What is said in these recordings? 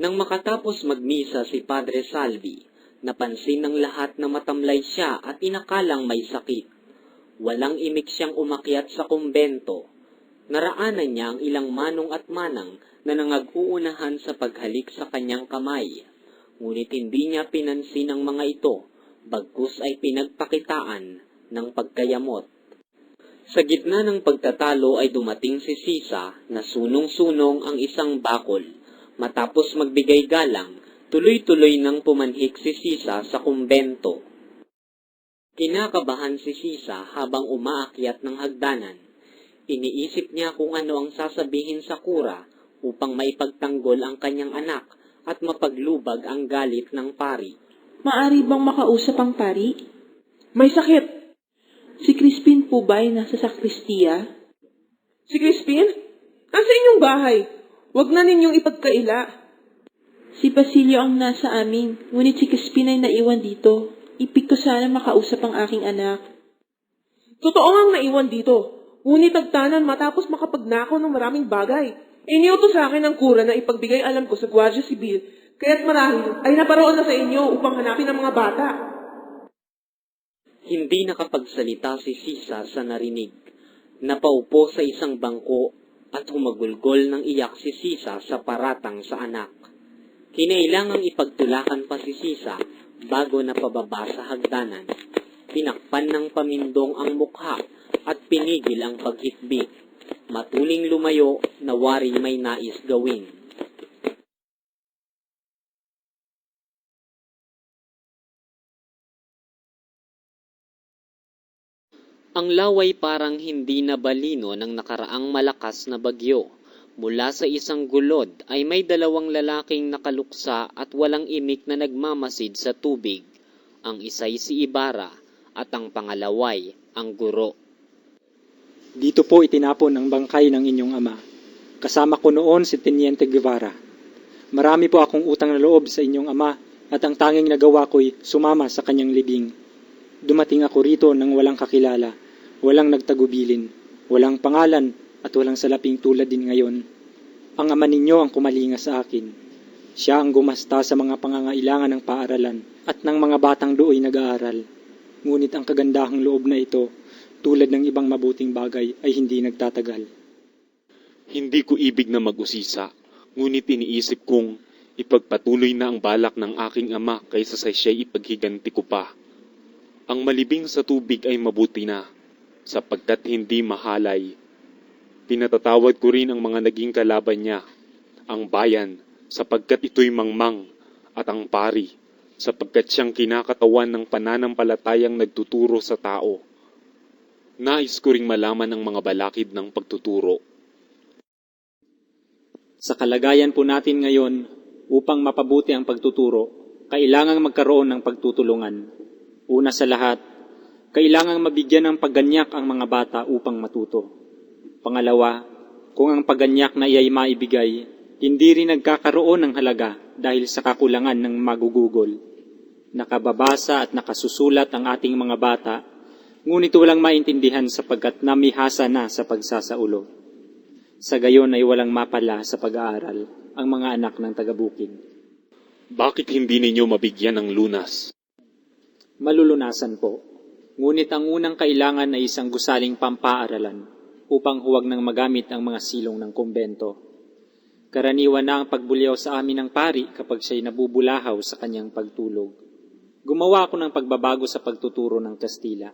Nang makatapos magmisa si Padre Salvi, napansin ng lahat na matamlay siya at inakalang may sakit. Walang imik siyang umakyat sa kumbento. Naraanan niya ang ilang manong at manang na nangag-uunahan sa paghalik sa kanyang kamay. Ngunit hindi niya pinansin ang mga ito, bagkus ay pinagpakitaan ng pagkayamot. Sa gitna ng pagtatalo ay dumating si Sisa na sunong-sunong ang isang bakol. Matapos magbigay galang, tuloy-tuloy nang pumanhik si Sisa sa kumbento. Kinakabahan si Sisa habang umaakyat ng hagdanan. Iniisip niya kung ano ang sasabihin sa kura upang maipagtanggol ang kanyang anak at mapaglubag ang galit ng pari. Maari bang makausap ang pari? May sakit. Si Crispin po ba ay nasa sakristiya? Si Crispin? Nasa inyong bahay. Huwag na ninyong ipagkaila. Si Basilio ang nasa amin, ngunit si Crispin ay naiwan dito. Ipig ko sana makausap ang aking anak. Totoo ngang naiwan dito. Ngunit nagtanan matapos makapagnakaw ng maraming bagay. Iniutos sa akin ng kura na ipagbigay alam ko sa Guardia Civil, kaya't marahil ay naparoon na sa inyo upang hanapin ang mga bata. Hindi nakapagsalita si Sisa sa narinig. Napaupo sa isang bangko at humagulgol ng iyak si Sisa sa paratang sa anak. Kinailangang ipagtulakan pa si Sisa bago na pababa sa hagdanan. Pinakpan ng pamindong ang mukha at pinigil ang paghitbit. Matuling lumayo na waring may nais gawin. Ang laway parang hindi na balino ng nakaraang malakas na bagyo. Mula sa isang gulod ay may dalawang lalaking nakaluksa at walang imik na nagmamasid sa tubig. Ang isa'y si Ibarra at ang pangalaway ang guro. Dito po itinapon ang bangkay ng inyong ama. Kasama ko noon si Teniente Guevara. Marami po akong utang na loob sa inyong ama at ang tanging nagawa ko'y sumama sa kanyang libing. Dumating ako rito nang walang kakilala, walang nagtagubilin, walang pangalan at walang salaping tulad din ngayon. Ang ama ninyo ang kumalinga sa akin. Siya ang gumasta sa mga pangangailangan ng paaralan at ng mga batang dooy nag-aaral. Ngunit ang kagandahang loob na ito tulad ng ibang mabuting bagay ay hindi nagtatagal. Hindi ko ibig na mag-usisa, ngunit iniisip kong ipagpatuloy na ang balak ng aking ama kaysa sa siya'y ipaghiganti ko pa. Ang malibing sa tubig ay mabuti na, sapagkat hindi mahalay. Pinatatawad ko rin ang mga naging kalaban niya, ang bayan, sapagkat ito'y mangmang, at ang pari, sapagkat siyang kinakatawan ng pananampalatayang nagtuturo sa tao. Nais ko ring malaman ang mga balakid ng pagtuturo. Sa kalagayan po natin ngayon, upang mapabuti ang pagtuturo, kailangang magkaroon ng pagtutulungan. Una sa lahat, kailangang mabigyan ng pagganyak ang mga bata upang matuto. Pangalawa, kung ang pagganyak na iyay maibigay, hindi rin nagkakaroon ng halaga dahil sa kakulangan ng magugugol. Nakababasa at nakasusulat ang ating mga bata, ngunit walang maintindihan sapagkat namihasa na sa pagsasaulo. Sa gayon ay walang mapala sa pag-aaral ang mga anak ng taga-bukid. Bakit hindi ninyo mabigyan ng lunas? Malulunasan po. Ngunit ang unang kailangan ay isang gusaling pampaaralan upang huwag nang magamit ang mga silong ng kumbento. Karaniwan na ang pagbulyaw sa amin ng pari kapag siya'y nabubulahaw sa kanyang pagtulog. Gumawa ako ng pagbabago sa pagtuturo ng Kastila.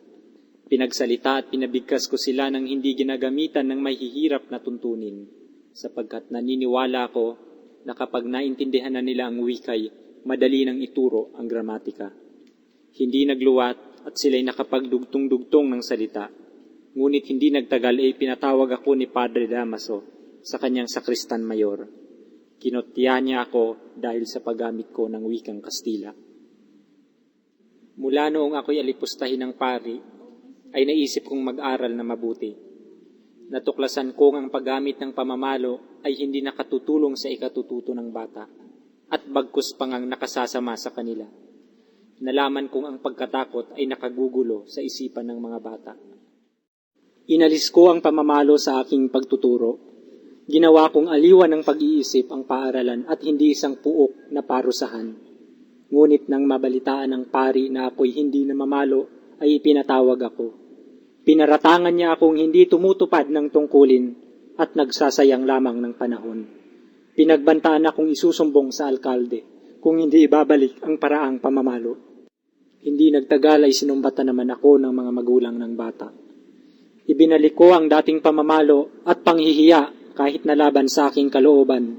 Pinagsalita at pinabigkas ko sila ng hindi ginagamitan ng mahihirap na tuntunin, sapagkat naniniwala ako na kapag naintindihan na nila ang wikay, madali nang ituro ang gramatika. Hindi nagluwat at sila'y nakapagdugtong-dugtong ng salita. Ngunit hindi nagtagal ay pinatawag ako ni Padre Damaso sa kanyang sakristan mayor. Kinotya niya ako dahil sa paggamit ko ng wikang Kastila. Mula noong ako'y alipustahin ng pari, ay naisip kong mag-aral na mabuti. Natuklasan kong ang paggamit ng pamamalo ay hindi nakatutulong sa ikatututo ng bata at bagkus pang ang nakasasama sa kanila. Nalaman kong ang pagkatakot ay nakagugulo sa isipan ng mga bata. Inalis ko ang pamamalo sa aking pagtuturo. Ginawa kong aliwan ng pag-iisip ang paaralan at hindi isang puok na parusahan. Ngunit nang mabalitaan ng pari na ako'y hindi na mamalo, ay ipinatawag ako. Pinaratangan niya akong hindi tumutupad ng tungkulin at nagsasayang lamang ng panahon. Pinagbantaan akong isusumbong sa alkalde kung hindi ibabalik ang paraang pamamalo. Hindi nagtagal ay sinumbatan naman ako ng mga magulang ng bata. Ibinalik ko ang dating pamamalo at panghihiya kahit nalaban sa aking kalooban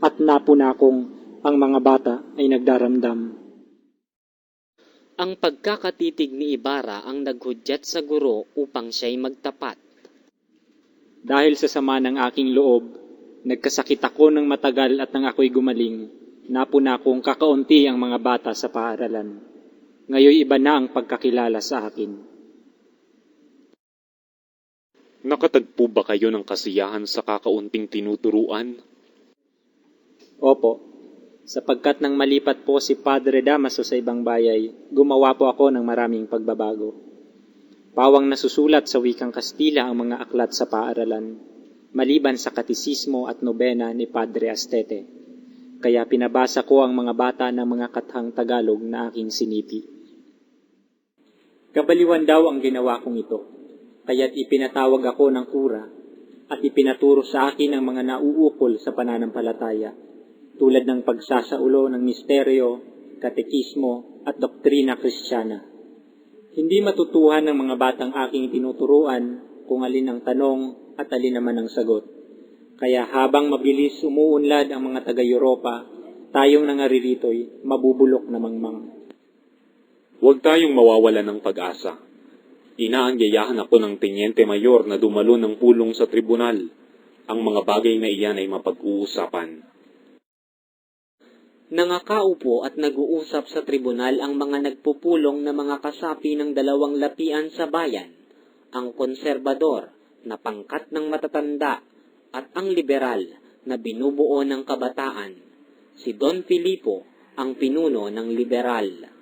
at napuna kong ang mga bata ay nagdaramdam. Ang pagkakatitig ni Ibarra ang naghudyat sa guro upang siya'y magtapat. Dahil sa sama ng aking loob, nagkasakit ako ng matagal at nang ako'y gumaling, napuna kong kakaunti ang mga bata sa paaralan. Ngayon iba na ang pagkakilala sa akin. Nakatagpo ba kayo ng kasiyahan sa kakaunting tinuturuan? Opo, sapagkat nang malipat po si Padre Damaso sa ibang bayay, gumawa po ako ng maraming pagbabago. Pawang nasusulat sa wikang Kastila ang mga aklat sa paaralan, maliban sa katisismo at nobena ni Padre Astete. Kaya pinabasa ko ang mga bata ng mga kathang Tagalog na aking sinipi. Kabaliwan daw ang ginawa kong ito, kaya't ipinatawag ako ng kura at ipinaturo sa akin ang mga nauukol sa pananampalataya tulad ng pagsasaulo ng misteryo, katekismo at doktrina kristyana. Hindi matutuhan ng mga batang aking tinuturuan kung alin ang tanong at alin naman ang sagot. Kaya habang mabilis umuunlad ang mga taga-Europa, tayong nangaririto'y mabubulok na mangmang. Huwag tayong mawawala ng pag-asa. Inaangyayahan ako ng Tenyente Mayor na dumalo ng pulong sa tribunal. Ang mga bagay na iyan ay mapag-uusapan. Nangakaupo at nag-uusap sa tribunal ang mga nagpupulong na mga kasapi ng dalawang lapian sa bayan, ang konserbador na pangkat ng matatanda at ang liberal na binubuo ng kabataan. Si Don Filipo ang pinuno ng liberal.